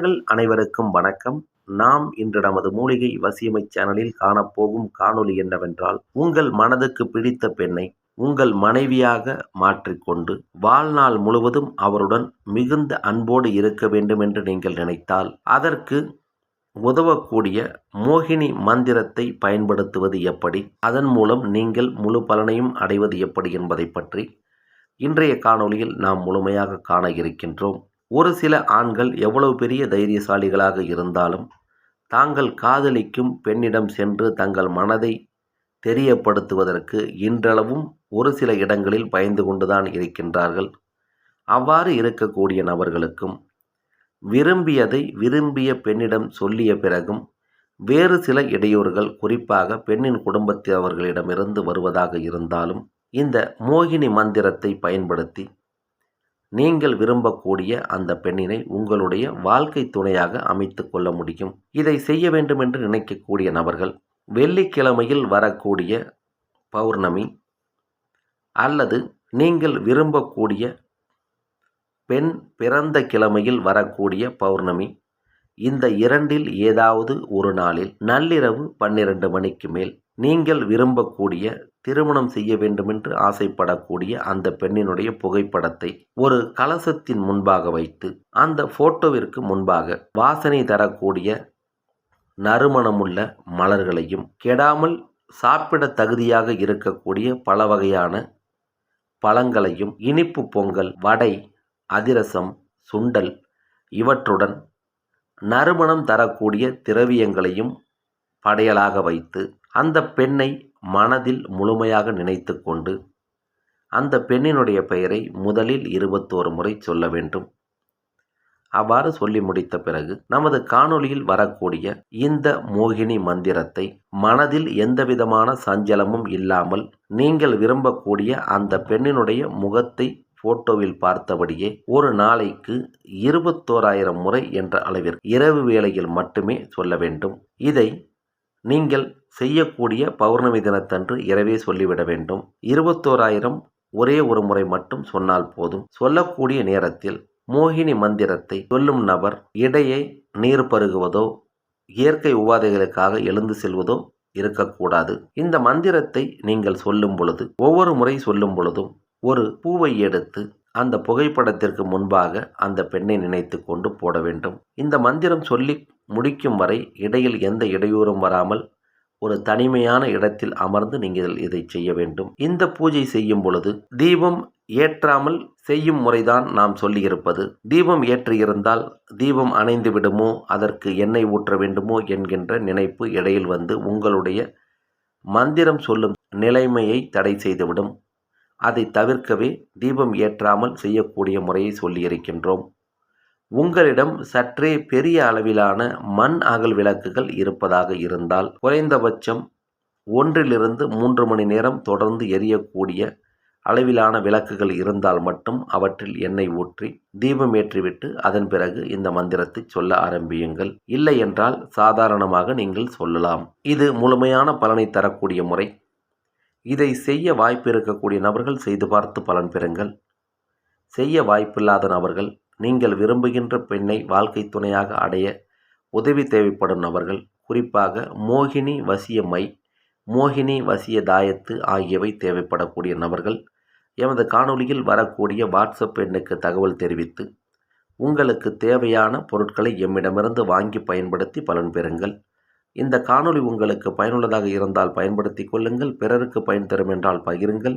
நேயர்கள் அனைவருக்கும் வணக்கம். நாம் இன்று நமது மூலிகை வசியமை சேனலில் காணப்போகும் காணொளி என்னவென்றால் உங்கள் மனதுக்கு பிடித்த பெண்ணை உங்கள் மனைவியாக மாற்றிக்கொண்டு வாழ்நாள் முழுவதும் அவருடன் மிகுந்த அன்போடு இருக்க வேண்டும் என்று நீங்கள் நினைத்தால் அதற்கு உதவக்கூடிய மோகினி மந்திரத்தை பயன்படுத்துவது எப்படி? அதன் மூலம் நீங்கள் முழு பலனையும் அடைவது எப்படி என்பதை பற்றி இன்றைய காணொளியில் நாம் முழுமையாக காண இருக்கின்றோம். ஒரு சில ஆண்கள் எவ்வளவு பெரிய தைரியசாலிகளாக இருந்தாலும் தாங்கள் காதலிக்கும் பெண்ணிடம் சென்று தங்கள் மனதை தெரியப்படுத்துவதற்கு இன்றளவும் ஒரு சில இடங்களில் பயந்து கொண்டுதான் இருக்கின்றார்கள். அவ்வாறு இருக்கக்கூடிய நபர்களுக்கும் விரும்பியதை விரும்பிய பெண்ணிடம் சொல்லிய பிறகும் வேறு சில இடையூறுகள் குறிப்பாக பெண்ணின் குடும்பத்தவர்களிடமிருந்து வருவதாக இருந்தாலும் இந்த மோகினி மந்திரத்தை பயன்படுத்தி நீங்கள் விரும்பக்கூடிய அந்த பெண்ணினை உங்களுடைய வாழ்க்கை துணையாக அமைத்து கொள்ள முடியும். இதை செய்ய வேண்டும் என்று நினைக்கக்கூடிய நபர்கள் வெள்ளிக்கிழமையில் வரக்கூடிய பௌர்ணமி அல்லது நீங்கள் விரும்பக்கூடிய பெண் பிறந்த கிழமையில் வரக்கூடிய பௌர்ணமி இந்த இரண்டில் ஏதாவது ஒரு நாளில் நள்ளிரவு பன்னிரண்டு மணிக்கு மேல். நீங்கள் விரும்பக்கூடிய திருமணம் செய்ய வேண்டுமென்று ஆசைப்படக்கூடிய அந்த பெண்ணினுடைய புகைப்படத்தை ஒரு கலசத்தின் முன்பாக வைத்து அந்த போட்டோவிற்கு முன்பாக வாசனை தரக்கூடிய நறுமணமுள்ள மலர்களையும் கெடாமல் சாப்பிட தகுதியாக இருக்கக்கூடிய பல வகையான பழங்களையும் இனிப்பு பொங்கல் வடை அதிரசம் சுண்டல் இவற்றுடன் நறுமணம் தரக்கூடிய திரவியங்களையும் படையலாக வைத்து அந்த பெண்ணை மனதில் முழுமையாக நினைத்து கொண்டு அந்த பெண்ணினுடைய பெயரை முதலில் இருபத்தோரு முறை சொல்ல வேண்டும். அவ்வாறு சொல்லி முடித்த பிறகு நமது காணொளியில் வரக்கூடிய இந்த மோகினி மந்திரத்தை மனதில் எந்தவிதமான சஞ்சலமும் இல்லாமல் நீங்கள் விரும்பக்கூடிய அந்த பெண்ணினுடைய முகத்தை போட்டோவில் பார்த்தபடியே ஒரு நாளைக்கு இருபத்தோராயிரம் முறை என்ற அளவிற்கு இரவு வேளையில் மட்டுமே சொல்ல வேண்டும். இதை நீங்கள் செய்யக்கூடிய பௌர்ணமி தினத்தன்று இரவே சொல்லிவிட வேண்டும். இருபத்தோராயிரம் ஒரே ஒரு முறை மட்டும் சொன்னால் போதும். சொல்லக்கூடிய நேரத்தில் மோகினி மந்திரத்தை சொல்லும் நபர் இடையே நீர் பருகுவதோ இயற்கை உபாதைகளுக்காக எழுந்து செல்வதோ இருக்கக்கூடாது. இந்த மந்திரத்தை நீங்கள் சொல்லும் பொழுது ஒவ்வொரு முறை சொல்லும் பொழுதும் ஒரு பூவை எடுத்து அந்த புகைப்படத்திற்கு முன்பாக அந்த பெண்ணை நினைத்து கொண்டு போட வேண்டும். இந்த மந்திரம் சொல்லி முடிக்கும் வரை இடையில் எந்த இடையூறும் வராமல் ஒரு தனிமையான இடத்தில் அமர்ந்து நீங்கள் இதை செய்ய வேண்டும். இந்த பூஜை செய்யும் பொழுது தீபம் ஏற்றாமல் செய்யும் முறைதான் நாம் சொல்லியிருப்பது. தீபம் ஏற்றியிருந்தால் தீபம் அணைந்து விடுமோ அதற்கு எண்ணெய் ஊற்ற வேண்டுமோ என்கின்ற நினைப்பு இடையில் வந்து உங்களுடைய மந்திரம் சொல்லும் நிலைமையை தடை செய்துவிடும். அதை தவிர்க்கவே தீபம் ஏற்றாமல் செய்யக்கூடிய முறையை சொல்லியிருக்கின்றோம். உங்களிடம் சற்றே பெரிய அளவிலான மண் அகல் விளக்குகள் இருப்பதாக இருந்தால் குறைந்தபட்சம் ஒன்றிலிருந்து மூன்று மணி நேரம் தொடர்ந்து எரியக்கூடிய அளவிலான விளக்குகள் இருந்தால் மட்டும் அவற்றில் எண்ணெய் ஊற்றி தீபம் ஏற்றிவிட்டு அதன் பிறகு இந்த மந்திரத்தை சொல்ல ஆரம்பியுங்கள். இல்லை என்றால் சாதாரணமாக நீங்கள் சொல்லலாம். இது முழுமையான பலனை தரக்கூடிய முறை. இதை செய்ய வாய்ப்பு இருக்கக்கூடிய நபர்கள் செய்து பார்த்து பலன் பெறுங்கள். செய்ய வாய்ப்பில்லாத நபர்கள் நீங்கள் விரும்புகின்ற பெண்ணை வாழ்க்கை துணையாக அடைய உதவி தேவைப்படும் நபர்கள் குறிப்பாக மோகினி வசிய மை மோகினி வசிய தாயத்து ஆகியவை தேவைப்படக்கூடிய நபர்கள் எமது காணொளியில் வரக்கூடிய வாட்ஸ்அப் எண்ணுக்கு தகவல் தெரிவித்து உங்களுக்கு தேவையான பொருட்களை எம்மிடமிருந்து வாங்கி பயன்படுத்தி பலன் பெறுங்கள். இந்த காணொளி உங்களுக்கு பயனுள்ளதாக இருந்தால் பயன்படுத்தி கொள்ளுங்கள் பிறருக்கு பயன் தரும் என்றால் பகிருங்கள்.